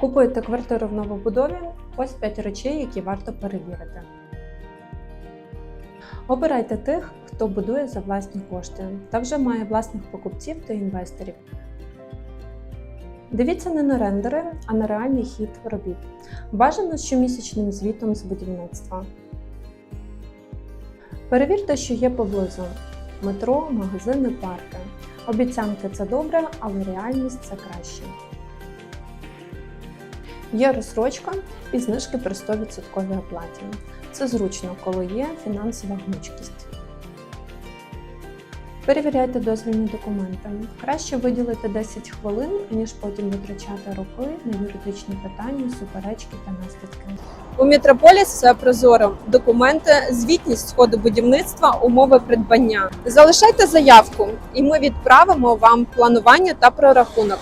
Купуєте квартиру в новобудові. Ось 5 речей, які варто перевірити. Обирайте тих, хто будує за власні кошти та вже має власних покупців та інвесторів. Дивіться не на рендери, а на реальний хід робіт. Бажано щомісячним звітом з будівництва. Перевірте, що є поблизу: метро, магазини, парки. Обіцянки це добре, але реальність це краще. Є розсрочка і знижки при 100% оплаті. Це зручно, коли є фінансова гнучкість. Перевіряйте дозвільні документи. Краще виділити 10 хвилин, ніж потім витрачати роки на юридичні питання, суперечки та наслідки. У Мітрополіс все прозоро. Документи, звітність ходу будівництва, умови придбання. Залишайте заявку, і ми відправимо вам планування та прорахунок.